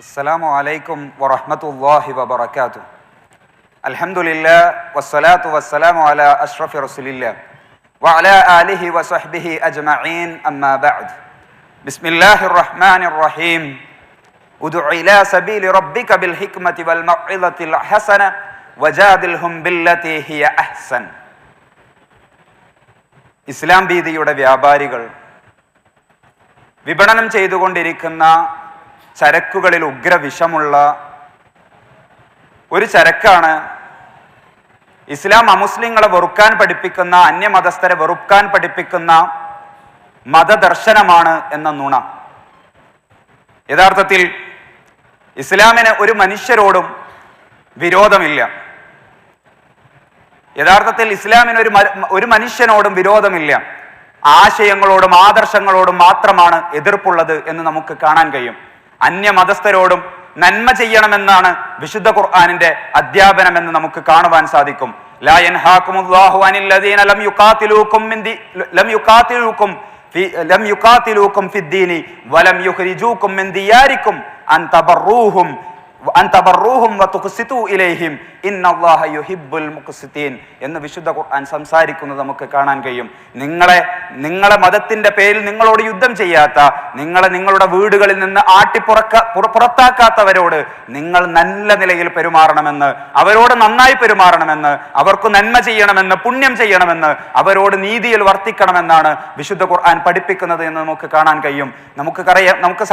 السلام عليكم ورحمة الله وبركاته الحمد لله والصلاة والسلام على أشرف رسول الله وعلى آله وصحبه أجمعين أما بعد بسم الله الرحمن الرحيم ادع إلى سبيل ربك بالحكمة والموعظة الحسنة وجادلهم بالتي هي أحسن ഇസ്ലാം ഭീതിയുടെ വ്യാപാരികൾ വിപണനം ചെയ്തുകൊണ്ടിരിക്കുന്ന ചരക്കുകളിൽ ഉഗ്രവിഷമുള്ള ഒരു ചരക്കാണ് ഇസ്ലാം അമുസ്ലിങ്ങളെ വെറുക്കാൻ പഠിപ്പിക്കുന്ന അന്യമതസ്ഥരെ വെറുക്കാൻ പഠിപ്പിക്കുന്ന മതദർശനമാണ് എന്ന നുണ. യഥാർത്ഥത്തിൽ ഇസ്ലാമിന് ഒരു മനുഷ്യരോടും വിരോധമില്ല. യഥാർത്ഥത്തിൽ ഇസ്ലാമിന് ഒരു ഒരു മനുഷ്യനോടും വിരോധമില്ല. ആശയങ്ങളോടും ആദർശങ്ങളോടും മാത്രമാണ് എതിർപ്പുള്ളത് എന്ന് നമുക്ക് കാണാൻ കഴിയും. അന്യമതസ്ഥരോടും നന്മ ചെയ്യണമെന്നാണ് വിശുദ്ധ ഖുർആാനിന്റെ അധ്യാപനം എന്ന് നമുക്ക് കാണുവാൻ സാധിക്കും. എന്ന് വിശുദ്ധ ഖുർആൻ സംസാരിക്കുന്നത് നമുക്ക് കാണാൻ കഴിയും. നിങ്ങളെ നിങ്ങളെ മതത്തിന്റെ പേരിൽ നിങ്ങളോട് യുദ്ധം ചെയ്യാത്ത നിങ്ങളെ നിങ്ങളുടെ വീടുകളിൽ നിന്ന് ആട്ടിപ്പുറക്ക പുറ- പുറത്താക്കാത്തവരോട് നിങ്ങൾ നല്ല നിലയിൽ പെരുമാറണമെന്ന് അവരോട് നന്നായി പെരുമാറണമെന്ന് അവർക്ക് നന്മ ചെയ്യണമെന്ന് പുണ്യം ചെയ്യണമെന്ന് അവരോട് നീതിയിൽ വർത്തിക്കണമെന്നാണ് വിശുദ്ധ ഖുർആൻ പഠിപ്പിക്കുന്നത് എന്ന് നമുക്ക് കാണാൻ കഴിയും. നമുക്ക് നമുക്ക്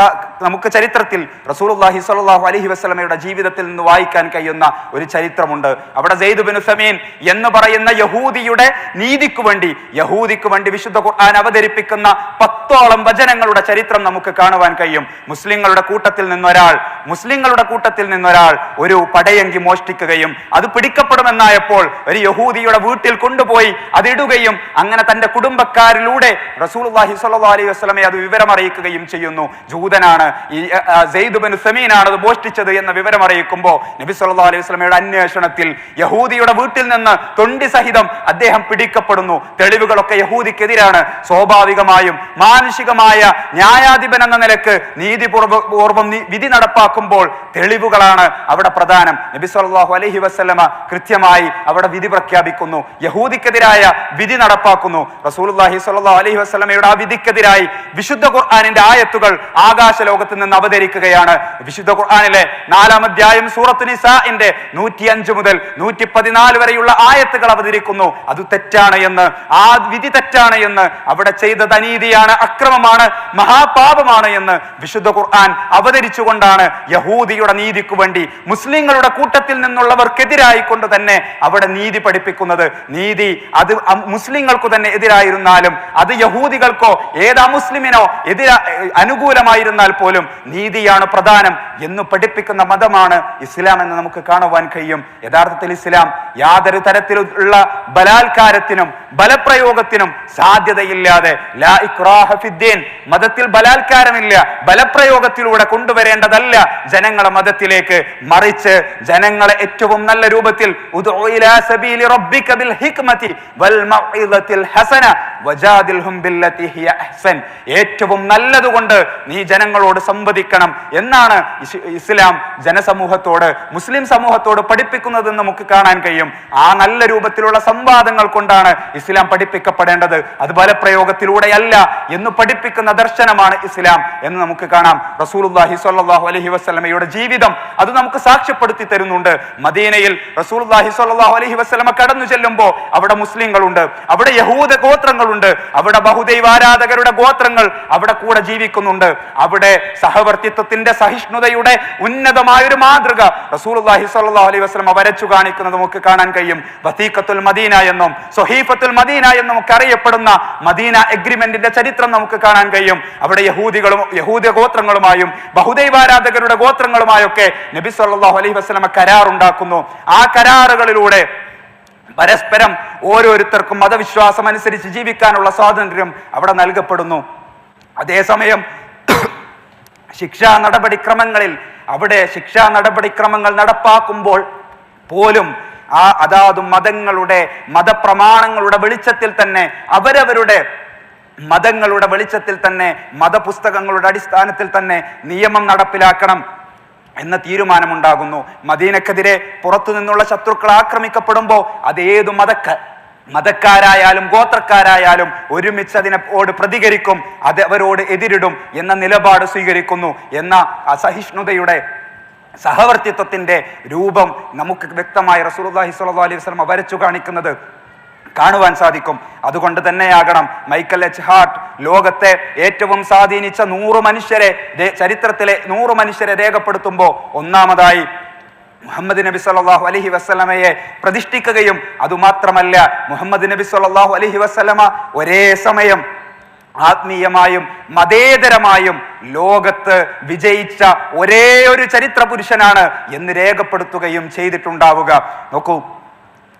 നമുക്ക് ചരിത്രത്തിൽ റസൂൽ അലഹി അലൈഹി വസല്ലമയുടെ ജീവിതത്തിൽ നിന്ന് വായിക്കാൻ കഴിയുന്ന ഒരു ചരിത്രമുണ്ട്. അവിടെ സെയ്ദ് ബിൻ സമീൻ എന്ന് പറയുന്ന യഹൂദിയുടെ നീതിക്ക് വേണ്ടി യഹൂദിക്ക് വേണ്ടി വിശുദ്ധ ഖുർആൻ അവതരിപ്പിക്കുന്ന പത്തോളം വചനങ്ങളുടെ ചരിത്രം നമുക്ക് കാണുവാൻ കഴിയും. മുസ്ലിങ്ങളുടെ കൂട്ടത്തിൽ നിന്നൊരാൾ മുസ്ലിങ്ങളുടെ കൂട്ടത്തിൽ നിന്നൊരാൾ ഒരു പടയങ്കി മോഷ്ടിക്കുകയും അത് പിടിക്കപ്പെടുമെന്നായപ്പോൾ ഒരു യഹൂദിയുടെ വീട്ടിൽ കൊണ്ടുപോയി അതിടുകയും അങ്ങനെ തന്റെ കുടുംബക്കാരിലൂടെ സ്വല്ലല്ലാഹു അലൈഹി വസ്ലമെ അത് വിവരമറിയിക്കുകയും ചെയ്യുന്നു. ജൂതനാണ് ഈ സമീനാണ് അത് മോഷ്ടിച്ചത് വിവരം അറിയിക്കുമ്പോൾ നബി സല്ലാ അലൈഹി വസല്ലമയുടെ അന്വേഷണത്തിൽ യഹൂദിയുടെ വീട്ടിൽ നിന്ന് തൊണ്ടി സഹിതം അദ്ദേഹം പിടിക്കപ്പെടുന്നു. തെളിവുകളൊക്കെ യഹൂദിക്കെതിരാണ്. സ്വാഭാവികമായും മാനുഷികമായ ന്യായാധിപൻ എന്ന നിലയ്ക്ക് നീതിപൂർവപൂർവം വിധി നടപ്പാക്കുമ്പോൾ തെളിവുകളാണ് അവിടെ പ്രധാനം. നബി സല്ലാഹു അലഹി വസ്ലമ കൃത്യമായി അവിടെ വിധി പ്രഖ്യാപിക്കുന്നു. യഹൂദിക്കെതിരായ വിധി നടപ്പാക്കുന്നു. റസൂലുള്ളാഹി സല്ലാ അലഹി വസ്ലമയുടെ ആ വിധിക്കെതിരായി വിശുദ്ധ ഖുർആാനിന്റെ ആയത്തുകൾ ആകാശ ലോകത്ത് നിന്ന് അവതരിക്കുകയാണ്. വിശുദ്ധ ഖുർആനിലെ നാലാം അധ്യായം സൂറത്ത് നിസാഇന്റെ നൂറ്റി അഞ്ച് മുതൽ നൂറ്റി പതിനാല് വരെയുള്ള ആയത്തുകൾ അവതരിക്കുന്നു. അത് തെറ്റാണ് എന്ന്. ആ വിധി തെറ്റാണ് എന്ന്. അവിടെ ചെയ്തത് അനീതിയാണ് അക്രമമാണ് മഹാപാപമാണ് എന്ന് വിശുദ്ധ ഖുർആൻ അവതരിച്ചുകൊണ്ടാണ് യഹൂദിയുടെ നീതിക്ക് വേണ്ടി മുസ്ലിങ്ങളുടെ കൂട്ടത്തിൽ നിന്നുള്ളവർക്കെതിരായി കൊണ്ട് തന്നെ അവിടെ നീതി പഠിപ്പിക്കുന്നത്. നീതി അത് മുസ്ലിങ്ങൾക്ക് തന്നെ എതിരായിരുന്നാലും അത് യഹൂദികൾക്കോ ഏത് മുസ്ലിമിനോ എതിരാ അനുകൂലമായിരുന്നാൽ പോലും നീതിയാണ് പ്രധാനം എന്ന് പഠിപ്പിക്കുന്ന മതമാണ് ഇസ്ലാം എന്ന് നമുക്ക് കാണുവാൻ കഴിയും. യഥാർത്ഥത്തിൽ ഇസ്ലാം യാതൊരു തരത്തിലുള്ള ബലാത്കാരത്തിനും ബലപ്രയോഗത്തിനും സാധ്യതയില്ലാതെ മതത്തിൽ ബലാത്കാരമില്ല ബലപ്രയോഗത്തിലൂടെ കൊണ്ടുവരേണ്ടതല്ല ജനങ്ങളെ മതത്തിലേക്ക് മറിച്ച് ജനങ്ങളെ ഏറ്റവും നല്ല രൂപത്തിൽ ഏറ്റവും നല്ലതുകൊണ്ട് നീ ജനങ്ങളോട് സംവദിക്കണം എന്നാണ് ഇസ്ലാം ജനസമൂഹത്തോട് മുസ്ലിം സമൂഹത്തോട് പഠിപ്പിക്കുന്നതെന്ന് നമുക്ക് കാണാൻ കഴിയും. ആ നല്ല രൂപത്തിലുള്ള സംവാദങ്ങൾ കൊണ്ടാണ് ഇസ്ലാം പഠിപ്പിക്കപ്പെടേണ്ടത്. അത് ബലപ്രയോഗത്തിലൂടെയല്ല എന്ന് പഠിപ്പിക്കുന്ന ദർശനമാണ് ഇസ്ലാം എന്ന് നമുക്ക് കാണാം. റസൂലുള്ളാഹി സ്വല്ലല്ലാഹു അലൈഹി വസല്ലമയുടെ ജീവിതം അത് നമുക്ക് സാക്ഷ്യപ്പെടുത്തി തരുന്നുണ്ട്. മദീനയിൽ റസൂലുള്ളാഹി സ്വല്ലല്ലാഹു അലൈഹി വസല്ലമ കടന്നു ചെല്ലുമ്പോൾ അവിടെ മുസ്ലിങ്ങളുണ്ട്. അവിടെ യഹൂദ ഗോത്രങ്ങളുണ്ട് അവിടെ ബഹുദൈവാരാധകരുടെ ഗോത്രങ്ങൾ അവിടെ കൂടെ ജീവിക്കുന്നുണ്ട്. അവിടെ സഹവർത്തിത്വത്തിന്റെ സഹിഷ്ണുതയുടെ ഉന്നതമായ ഒരു മാതൃക സ്വല്ലല്ലാഹു അലൈഹി വസല്ലമ വരച്ചു കാണിക്കുന്നത് നമുക്ക് കാണാൻ കഴിയും. വതീഖത്തുൽ മദീന എന്നും സൊഹീഫത്തുൽ മദീന എന്നും ഒക്കെ അറിയപ്പെടുന്ന മദീന എഗ്രിമെന്റിന്റെ ചരിത്രം നമുക്ക് കാണാൻ കഴിയും. അവിടെ യഹൂദികളും യഹൂദ ഗോത്രങ്ങളുമായും ബഹുദൈവാരാധകരുടെ ഗോത്രങ്ങളുമായൊക്കെ നബി സല്ലാഹു അലൈഹി വസല്ലമ കരാറുണ്ടാക്കുന്നു. ആ കരാറുകളിലൂടെ പരസ്പരം ഓരോരുത്തർക്കും മതവിശ്വാസം അനുസരിച്ച് ജീവിക്കാനുള്ള സ്വാതന്ത്ര്യം അവിടെ നൽകപ്പെടുന്നു. അതേസമയം ശിക്ഷാ നടപടിക്രമങ്ങളിൽ അവിടെ ശിക്ഷാ നടപടിക്രമങ്ങൾ നടപ്പാക്കുമ്പോൾ പോലും ആ അതാത് മതങ്ങളുടെ മതപ്രമാണങ്ങളുടെ വെളിച്ചത്തിൽ തന്നെ അവരവരുടെ മതങ്ങളുടെ വെളിച്ചത്തിൽ തന്നെ മതപുസ്തകങ്ങളുടെ അടിസ്ഥാനത്തിൽ തന്നെ നിയമം നടപ്പിലാക്കണം. എന്ന തീരുമാനമുണ്ടാകുന്നു. മദീനക്കെതിരെ പുറത്തു നിന്നുള്ള ശത്രുക്കൾ ആക്രമിക്കപ്പെടുമ്പോൾ അത് ഏതു മതക്ക? മതക്കാരായാലും ഗോത്രക്കാരായാലും ഒരുമിച്ച് അതിനോട് പ്രതികരിക്കും അത് അവരോട് എതിരിടും എന്ന നിലപാട് സ്വീകരിക്കുന്നു എന്ന അസഹിഷ്ണുതയുടെ സഹവർത്തിത്വത്തിന്റെ രൂപം നമുക്ക് വ്യക്തമായി റസൂലുള്ളാഹി സ്വല്ലല്ലാഹു അലൈഹി വസല്ലം വരച്ചു കാണിക്കുന്നത് കാണുവാൻ സാധിക്കും. അതുകൊണ്ട് തന്നെയാകണം. Michael H. ഹാർട്ട് ലോകത്തെ ഏറ്റവും സ്വാധീനിച്ച നൂറ് മനുഷ്യരെ ചരിത്രത്തിലെ നൂറ് മനുഷ്യരെ രേഖപ്പെടുത്തുമ്പോൾ ഒന്നാമതായി മുഹമ്മദ് നബി സല്ലാഹു അലഹി വസല്ലമയെ പ്രതിഷ്ഠിക്കുകയും അതുമാത്രമല്ല മുഹമ്മദ് നബി സല്ലാഹു അലഹി വസല്ലമ ഒരേ സമയം ആത്മീയമായും മതേതരമായും ലോകത്ത് വിജയിച്ച ഒരേ ഒരു ചരിത്ര പുരുഷനാണ് എന്ന് രേഖപ്പെടുത്തുകയും ചെയ്തിട്ടുണ്ടാവുക. നോക്കൂ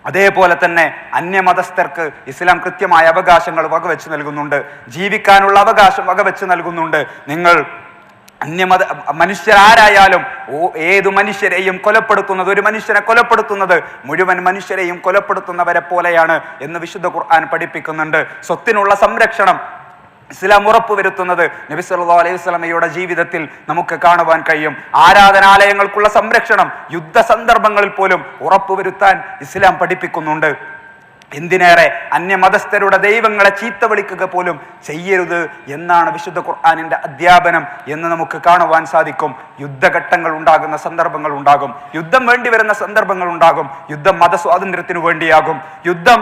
അതേപോലെ തന്നെ അന്യമതസ്ഥർക്ക് ഇസ്ലാം കൃത്യമായ അവകാശങ്ങൾ വകവെച്ച് നൽകുന്നുണ്ട്. ജീവിക്കാനുള്ള അവകാശം വകവെച്ച് നൽകുന്നുണ്ട്. നിങ്ങൾ അന്യമത മനുഷ്യരാരായാലും ഏതു മനുഷ്യരെയും കൊലപ്പെടുത്തുന്നത് ഒരു മനുഷ്യനെ കൊലപ്പെടുത്തുന്നത് മുഴുവൻ മനുഷ്യരെയും കൊലപ്പെടുത്തുന്നവരെ പോലെയാണ് എന്ന് വിശുദ്ധ ഖുർആൻ പഠിപ്പിക്കുന്നുണ്ട്. സ്വത്തിനുള്ള സംരക്ഷണം ഇസ്ലാം ഉറപ്പ് വരുത്തുന്നത് നബി സല്ലല്ലാഹു അലൈഹി വസല്ലമയുടെ ജീവിതത്തിൽ നമുക്ക് കാണുവാൻ കഴിയും. ആരാധനാലയങ്ങൾക്കുള്ള സംരക്ഷണം യുദ്ധ സന്ദർഭങ്ങളിൽ പോലും ഉറപ്പുവരുത്താൻ ഇസ്ലാം പഠിപ്പിക്കുന്നുണ്ട്. എന്തിനേറെ അന്യമതസ്ഥരുടെ ദൈവങ്ങളെ ചീത്ത വിളിക്കുക പോലും ചെയ്യരുത് എന്നാണ് വിശുദ്ധ ഖുർആാനിന്റെ അധ്യാപനം എന്ന് നമുക്ക് കാണുവാൻ സാധിക്കും. യുദ്ധഘട്ടങ്ങൾ ഉണ്ടാകുന്ന സന്ദർഭങ്ങൾ ഉണ്ടാകും. യുദ്ധം വേണ്ടി വരുന്ന സന്ദർഭങ്ങൾ ഉണ്ടാകും. യുദ്ധം മതസ്വാതന്ത്ര്യത്തിനു വേണ്ടിയാകും. യുദ്ധം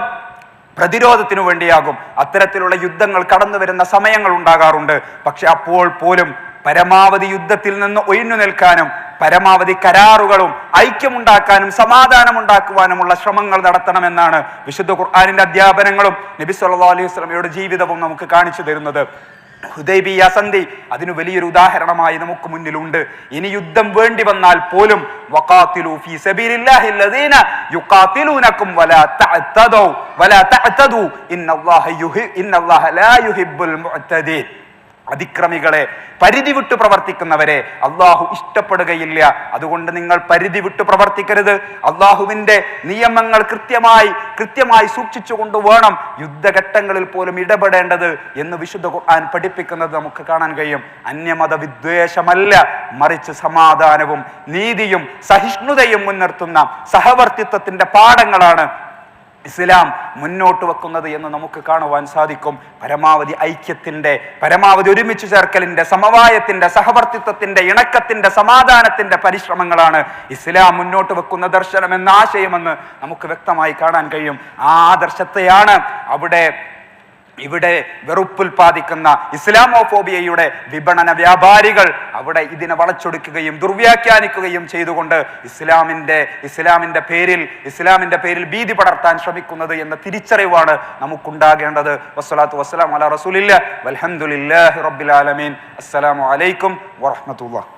പ്രതിരോധത്തിനു വേണ്ടിയാകും. അത്തരത്തിലുള്ള യുദ്ധങ്ങൾ കടന്നു വരുന്ന സമയങ്ങൾ ഉണ്ടാകാറുണ്ട്. പക്ഷെ അപ്പോൾ പോലും പരമാവധി യുദ്ധത്തിൽ നിന്ന് ഒഴിഞ്ഞു നിൽക്കാനും പരമാവധി കരാറുകളും ഐക്യമുണ്ടാക്കാനും സമാധാനമുണ്ടാക്കുവാനുമുള്ള ശ്രമങ്ങൾ നടത്തണമെന്നാണ് വിശുദ്ധ ഖുർആാനിന്റെ അധ്യാപനങ്ങളും നബി സല്ലാ അലൈഹി സ്വലമയുടെ ജീവിതവും നമുക്ക് കാണിച്ചു തരുന്നത്. ഹുദൈബിയ സന്ധി അതിന് വലിയൊരു ഉദാഹരണമായി നമുക്ക് മുന്നിലുണ്ട്. ഇനി യുദ്ധം വേണ്ടി വന്നാൽ പോലും ഇന്നല്ലാഹ ലാ യുഹിബ്ബുൽ മുഅ്തദീൻ അതിക്രമികളെ പരിധി വിട്ട് പ്രവർത്തിക്കുന്നവരെ അള്ളാഹു ഇഷ്ടപ്പെടുകയില്ല. അതുകൊണ്ട് നിങ്ങൾ പരിധി വിട്ട് പ്രവർത്തിക്കരുത്. അള്ളാഹുവിന്റെ നിയമങ്ങൾ കൃത്യമായി കൃത്യമായി സൂക്ഷിച്ചുകൊണ്ട് വേണം യുദ്ധഘട്ടങ്ങളിൽ പോലും ഇടപെടേണ്ടത് എന്ന് വിശുദ്ധ ഖുർആൻ പഠിപ്പിക്കുന്നത് നമുക്ക് കാണാൻ കഴിയും. അന്യമത വിദ്വേഷമല്ല മറിച്ച് സമാധാനവും നീതിയും സഹിഷ്ണുതയും മുൻനിർത്തുന്ന സഹവർത്തിത്വത്തിന്റെ പാഠങ്ങളാണ് ഇസ്ലാം മുന്നോട്ട് വെക്കുന്നത് എന്ന് നമുക്ക് കാണുവാൻ സാധിക്കും. പരമാവധി ഐക്യത്തിന്റെ പരമാവധി ഒരുമിച്ച് ചേർക്കലിന്റെ സമവായത്തിന്റെ സഹവർത്തിത്വത്തിന്റെ ഇണക്കത്തിന്റെ സമാധാനത്തിന്റെ പരിശ്രമങ്ങളാണ് ഇസ്ലാം മുന്നോട്ട് വെക്കുന്ന ദർശനം എന്ന ആശയമെന്ന് നമുക്ക് വ്യക്തമായി കാണാൻ കഴിയും. ആ ആദർശത്തെയാണ് അവിടെ ഇവിടെ വെറുപ്പുൽപാദിക്കുന്ന ഇസ്ലാമോഫോബിയയുടെ വിപണന വ്യാപാരികൾ അവിടെ ഇതിനെ വളച്ചൊടുക്കുകയും ദുർവ്യാഖ്യാനിക്കുകയും ചെയ്തുകൊണ്ട് ഇസ്ലാമിന്റെ ഇസ്ലാമിന്റെ പേരിൽ ഇസ്ലാമിന്റെ പേരിൽ ഭീതി പടർത്താൻ ശ്രമിക്കുന്നത് എന്ന തിരിച്ചറിവാണ് നമുക്കുണ്ടാകേണ്ടത്. വസ്സലാത്തു വസ്സലാം അല റസൂലില്ല വൽഹംദുലില്ലാഹി റബ്ബിലാലമീൻ അസ്സലാമു അലൈക്കും വറഹ്മത്തുള്ളാഹി.